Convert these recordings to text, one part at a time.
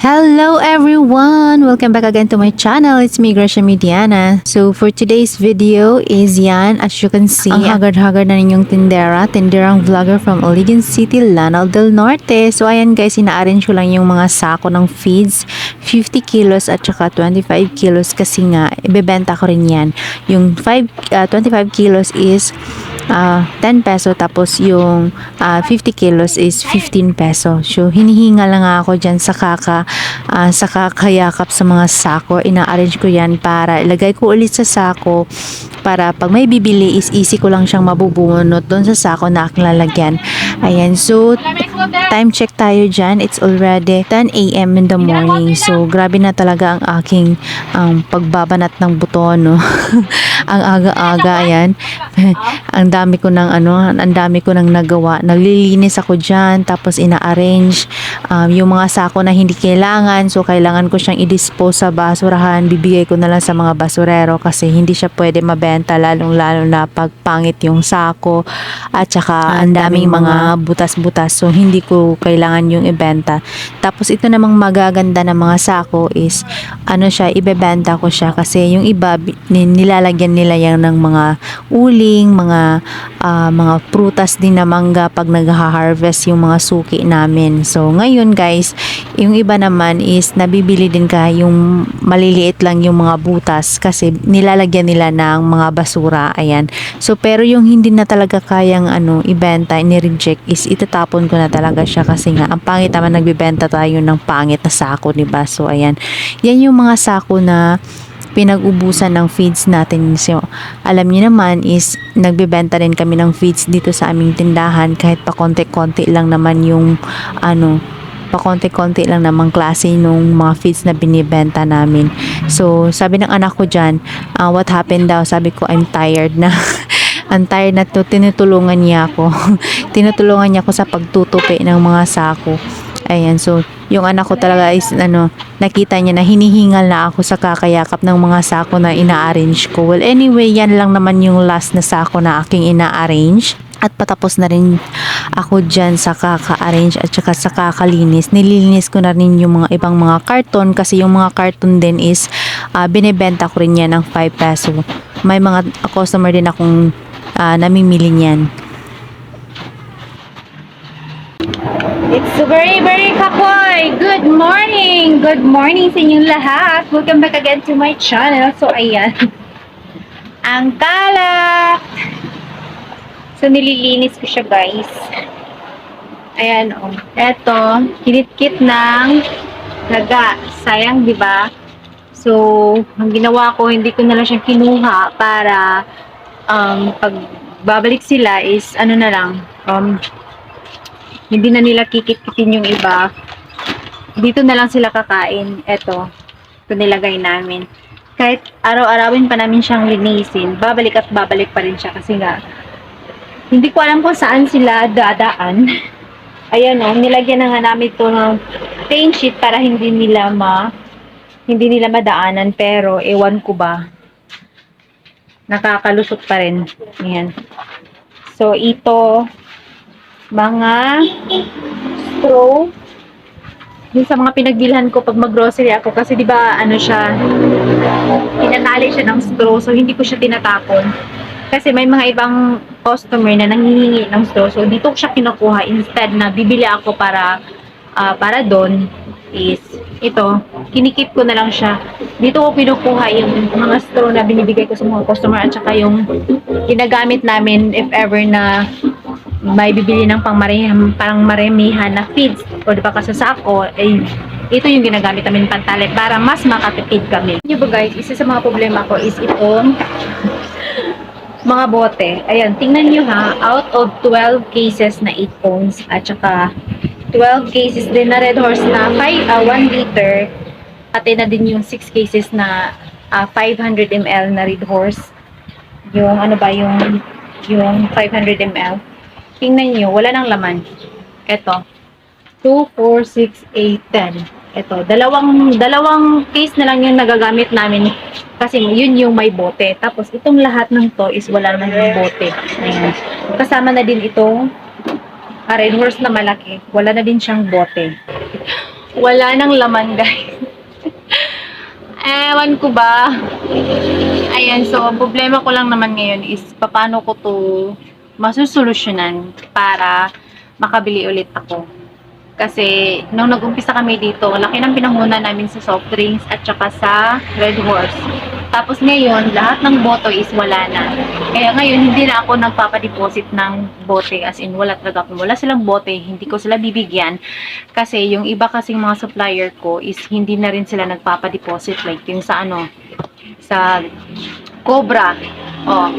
Hello everyone! Welcome back again to my channel. It's me, Gracia Mediana. So for today's video is yan. As you can see, ang haggard-haggard na ninyong tindera. Tinderang vlogger from Oligan City, Lanao del Norte. So ayan guys, ina-arrange ko lang yung mga sako ng feeds. 50 kilos at saka 25 kilos kasi nga, ibebenta ko rin yan. Yung 5, ah, 25 kilos is ah 10 peso tapos yung ah, 50 kilos is 15 peso. So hinihinga lang ako dyan sa kaka ah, sa kakayakap sa mga sako. Ina-arrange ko yan para ilagay ko ulit sa sako para pag may bibili is easy ko lang siyang mabubunot doon sa sako na aking lalagyan. Ayan, so time check tayo dyan. It's already 10 a.m. in the morning. So grabe na talaga ang aking um, pagbabanat ng buto, no? ang aga-aga, ayan. ang dami ko ng ano, ang dami ko nang nagawa. Naglilinis ako diyan, tapos ina-arrange um, yung mga sako na hindi kailangan. So kailangan ko siyang i-dispose sa basurahan. Bibigay ko na lang sa mga basurero kasi hindi siya pwede mabenta lalong-lalo na pagpangit yung sako at saka ang daming mga butas-butas. So hindi ko kailangan yung ibenta. Tapos ito namang magaganda na mga sako is ano siya, ibebenta ko siya kasi yung iba nilalagyan nila yan ng mga uling, mga ah, mga prutas din na mangga pag nag-harvest yung mga suki namin. So ngayon guys, yung iba naman is nabibili din ka yung maliliit lang yung mga butas kasi nilalagyan nila ng mga basura. Ayan. So pero yung hindi na talaga kayang ano ibenta, ni-reject is itatapon ko na talaga siya kasi nga ang pangit naman nagbebenta tayo ng pangit na sako, 'di ba? So ayan. Yan yung mga sako na pinag-ubusan ng feeds natin. So, alam niyo naman is nagbebenta rin kami ng feeds dito sa aming tindahan kahit pa konti-konti lang naman yung ano pakonti-konti lang naman klase nung mga feeds na binibenta namin. So, sabi ng anak ko dyan, ah, what happened daw? Sabi ko, I'm tired na. I'm tired na to. Tinutulungan niya ako. Tinutulungan niya ako sa pagtutupi ng mga sako. Ayan, so, yung anak ko talaga is, ano, nakita niya na hinihingal na ako sa kakayakap ng mga sako na ina-arrange ko. Well, anyway, yan lang naman yung last na sako na aking ina-arrange. At patapos na rin ako dyan sa kaka-arrange at saka sa kakalinis. Nililinis ko na rin yung mga ibang mga karton kasi yung mga karton din is ah, binibenta ko rin yan ng 5 peso. May mga customer din akong ah, namimili niyan. It's very, very kapoy! Good morning! Good morning sa inyong lahat! Welcome back again to my channel. So, ayan. Ang kalat! So, nililinis ko siya, guys. Ayan, oh. Eto, kinitkit ng laga. Sayang, di ba? So, ang ginawa ko, hindi ko na lang siya kinuha para um, pag babalik sila is, ano na lang, um, hindi na nila kikit-kitin yung iba. Dito na lang sila kakain. Eto, ito nilagay namin. Kahit araw-arawin pa namin siyang linisin, babalik at babalik pa rin siya kasi nga, hindi ko alam kung saan sila dadaan. Ayan o, nilagyan na nga namin ito ng paint sheet para hindi nila ma hindi nila madaanan pero ewan ko ba nakakalusot pa rin. Ayan. So, ito, mga straw. Yung sa mga pinagbilhan ko pag mag-grocery ako kasi 'di ba ano siya tinatali siya ng straw so hindi ko siya tinatapon. Kasi may mga ibang customer na nanghihingi ng straw so dito ko siya kinukuha instead na bibili ako para ah, para doon is ito kinikip ko na lang siya. Dito ko kinukuha yung mga straw na binibigay ko sa mga customer at saka yung ginagamit namin if ever na may bibili ng pang mareham, parang maremihan na feeds o di ba kasi sa ako, ay ito yung ginagamit namin pantali para mas makatipid kami. Yun ba guys, isa sa mga problema ko is itong mga bote. Ayan, tingnan nyo ha, out of 12 cases na 8 cones at saka 12 cases din na Red Horse na 5, ah, 1 liter at na din yung 6 cases na ah, 500 ml na Red Horse. Yung ano ba, yung yung 500 ml. Tingnan nyo, wala nang laman. Ito. 2, 4, 6, 8, 10. Ito. Dalawang, dalawang case na lang yung nagagamit namin. Kasi yun yung may bote. Tapos itong lahat ng to is wala naman yung bote. Ayan. Kasama na din itong Red Horse na malaki. Wala na din siyang bote. wala nang laman, guys. Ewan ko ba. Ayan, so, problema ko lang naman ngayon is paano ko to masusolusyonan para makabili ulit ako. Kasi, nung nag-umpisa kami dito, laki ng pinanguna namin sa soft drinks at saka sa Red Horse. Tapos ngayon, lahat ng boto is wala na. Kaya ngayon, hindi na ako nagpapadeposit ng bote. As in, wala talaga ako. Wala silang bote. Hindi ko sila bibigyan. Kasi yung iba kasing mga supplier ko is hindi na rin sila nagpapadeposit. Like yung sa ano, sa Cobra. Oh,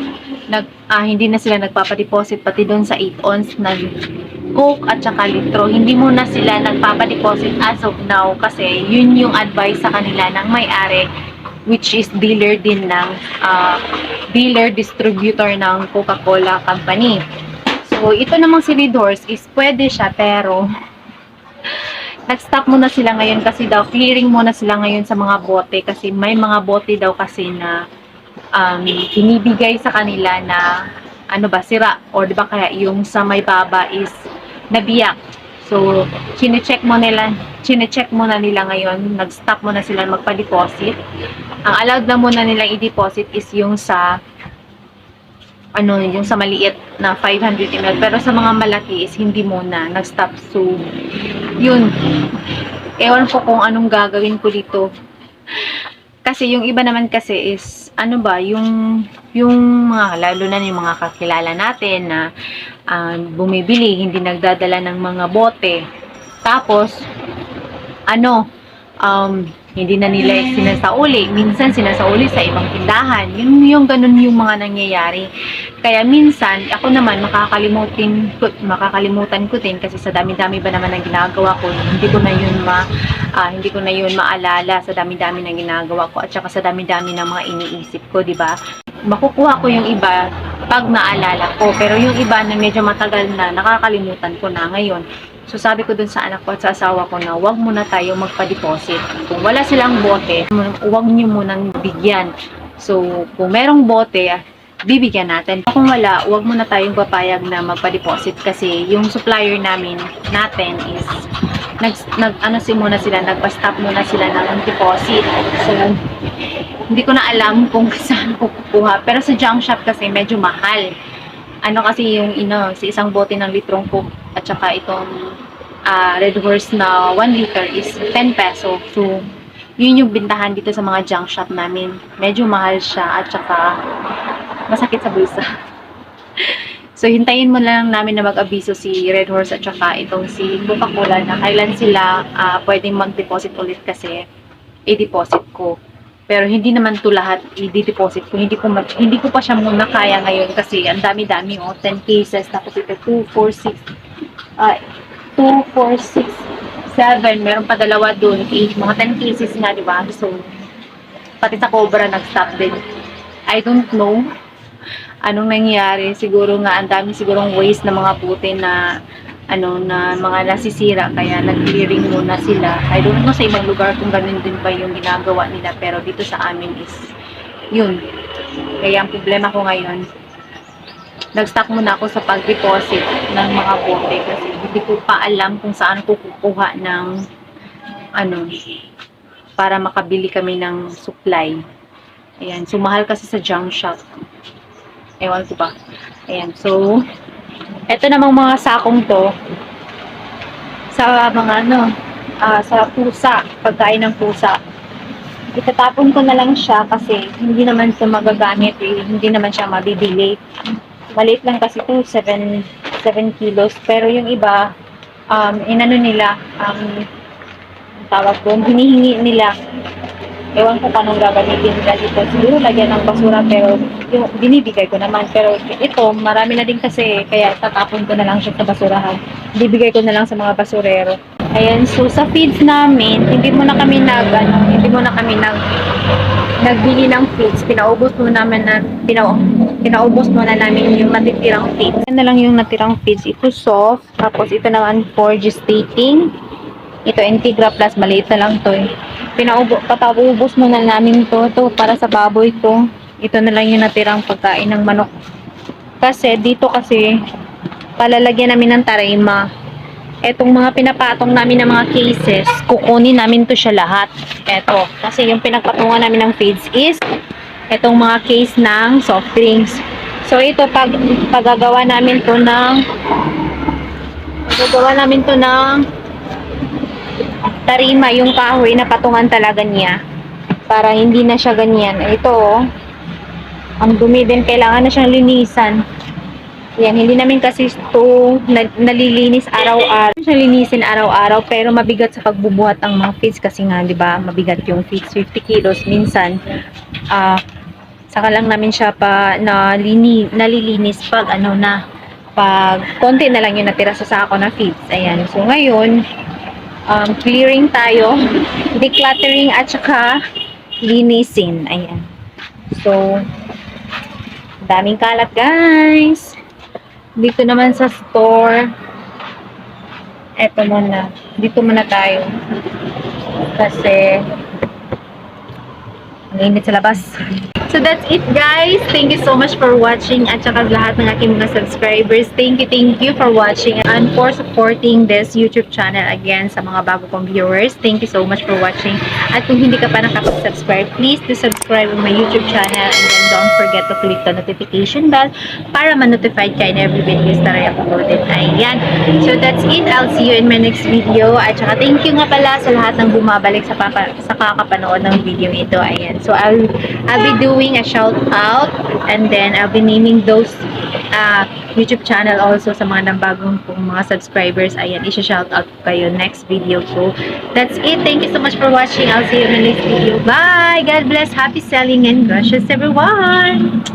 nag, ah, hindi na sila nagpapadeposit. Pati doon sa 8 ounce na Coke at saka litro, hindi muna sila nagpapadeposit as of now kasi yun yung advice sa kanila ng may-ari which is dealer din ng ah, dealer distributor ng Coca-Cola Company. So, ito namang si Red Horse is pwede siya pero nag-stop muna sila ngayon kasi daw clearing muna sila ngayon sa mga bote kasi may mga bote daw kasi na um, binibigay sa kanila na ano ba, sira or di ba kaya yung sa may baba is nabiyak. So, chine-check mo nila, chine-check muna nila ngayon, nag-stop muna sila magpa-deposit. Ang allowed na muna nilang i-deposit is yung sa ano, yung sa maliit na 500 ml. Pero sa mga malaki is hindi muna, nag-stop. So, yun. Ewan ko kung anong gagawin ko dito. Kasi yung iba naman kasi is, ano ba, yung, yung mga, lalo na yung mga kakilala natin na ah, bumibili, hindi nagdadala ng mga bote. Tapos, ano, um, hindi na nila sinasauli. Minsan sinasauli sa ibang tindahan. Yung, yung ganun yung mga nangyayari. Kaya minsan, ako naman makakalimutin ko, makakalimutan ko din kasi sa dami-dami ba naman ang ginagawa ko, hindi ko na yun ma, ah, hindi ko na yun maalala sa dami-dami ng ginagawa ko at saka sa dami-dami ng mga iniisip ko, di ba? Makukuha ko yung iba pag naalala ko. Pero yung iba na medyo matagal na, nakakalimutan ko na ngayon. So sabi ko dun sa anak ko at sa asawa ko na huwag muna tayo magpa-deposit. Kung wala silang bote, huwag niyo munang bigyan. So kung merong bote, bibigyan natin. Kung wala, huwag muna tayong papayag na magpa-deposit kasi yung supplier namin natin is nag, nag ano si muna sila, nagpa-stop muna sila ng deposit. So hindi ko na alam kung saan ko kukuha. Pero sa junk shop kasi medyo mahal. Ano kasi yung ino, si isang bote ng litrong coke at saka itong ah, Red Horse na 1 liter is 10 peso. So, yun yung bintahan dito sa mga junk shop namin. Medyo mahal siya at saka masakit sa bulsa. So, hintayin mo lang namin na mag-abiso si Red Horse at saka itong si Coca-Cola na kailan sila ah, pwedeng mag-deposit ulit kasi i-deposit ko. Pero hindi naman to lahat i-deposit ko. Hindi ko, hindi ko pa siya muna kaya ngayon kasi ang dami-dami oh. 10 cases. Tapos ito 2, 4, 6, ah, 2, 4, 6, 7. Meron pa dalawa dun. 8. Mga 10 cases nga, di ba? So, pati sa Cobra nag-stop din. I don't know anong nangyari. Siguro nga, ang dami sigurong waste na mga puti na ano na mga nasisira kaya nag-clearing muna sila. I don't know sa ibang lugar kung ganun din ba yung ginagawa nila pero dito sa amin is yun. Kaya ang problema ko ngayon nag-stock muna ako sa pag-deposit ng mga bote kasi hindi ko pa alam kung saan ko kukuha ng ano para makabili kami ng supply. Ayan, so mahal kasi sa junk shop. Ewan ko ba. Ayan, so eto namang mga sakong to sa mga ano, ah, sa pusa, pagkain ng pusa. Itatapon ko na lang siya kasi hindi naman ito magagamit, eh. hindi naman siya mabibili. Maliit lang kasi ito, 7, 7 kilos. Pero yung iba, um, inano nila, um, tawag doon, hinihingi nila. Ewan ko paano gagamitin nila dito. Siguro lagyan ng basura pero yung binibigay ko naman. Pero ito, marami na din kasi kaya tatapon ko na lang siya sa basurahan. Bibigay ko na lang sa mga basurero. Ayan, so sa feeds namin, hindi mo na kami nag, ano, hindi mo na kami nag, nagbili ng feeds. Pinaubos mo naman na, pina, pinaubos mo na namin yung natitirang feeds. Yan na lang yung natirang feeds. Ito soft, tapos ito naman 4G stating. Ito Integra Plus, maliit na lang to eh. Pinaubo, patapubos mo na namin to. Ito para sa baboy to. Ito na lang yung natirang pagkain ng manok. Kasi dito kasi palalagyan namin ng tarima. etong mga pinapatong namin ng mga cases, kukunin namin to siya lahat. Eto, kasi yung pinagpatungan namin ng feeds is etong mga case ng soft drinks. So ito pag paggagawa namin to ng paggagawa namin to ng tarima yung kahoy na patungan talaga niya para hindi na siya ganyan. Ito oh, ang dumi din kailangan na siyang linisan. Yan, hindi namin kasi ito na- nalilinis araw-araw. Siya linisin araw-araw pero mabigat sa pagbubuhat ang mga feeds kasi nga, 'di ba? Mabigat yung feeds 50 kilos minsan. Ah, saka lang namin siya pa nalini, nalilinis pag ano na pag konti na lang yung natira sa sako na feeds. Ayan. So ngayon, um, clearing tayo, decluttering at saka linisin. Ayan. So, daming kalat guys. Dito naman sa store, eto muna. Dito muna tayo. Kasi, ang init sa labas. So that's it guys. Thank you so much for watching at saka lahat ng aking mga subscribers. Thank you, thank you for watching and for supporting this YouTube channel again sa mga bago kong viewers. Thank you so much for watching. At kung hindi ka pa nakapag-subscribe, please do subscribe on my YouTube channel and then don't forget to click the notification bell para ma-notified ka in every videos that I uploaded. Ayan. So that's it. I'll see you in my next video. At saka thank you nga pala sa lahat ng bumabalik sa, papa, sa kakapanood ng video ito. Ayan. So I'll, I'll be doing a shout out and then I'll be naming those uh, YouTube channel also sa mga nambagong kong mga subscribers. Ayan, isha-shout out kayo next video ko. That's it. Thank you so much for watching. I'll see you in the next video. Bye! God bless. Happy selling and gracious everyone!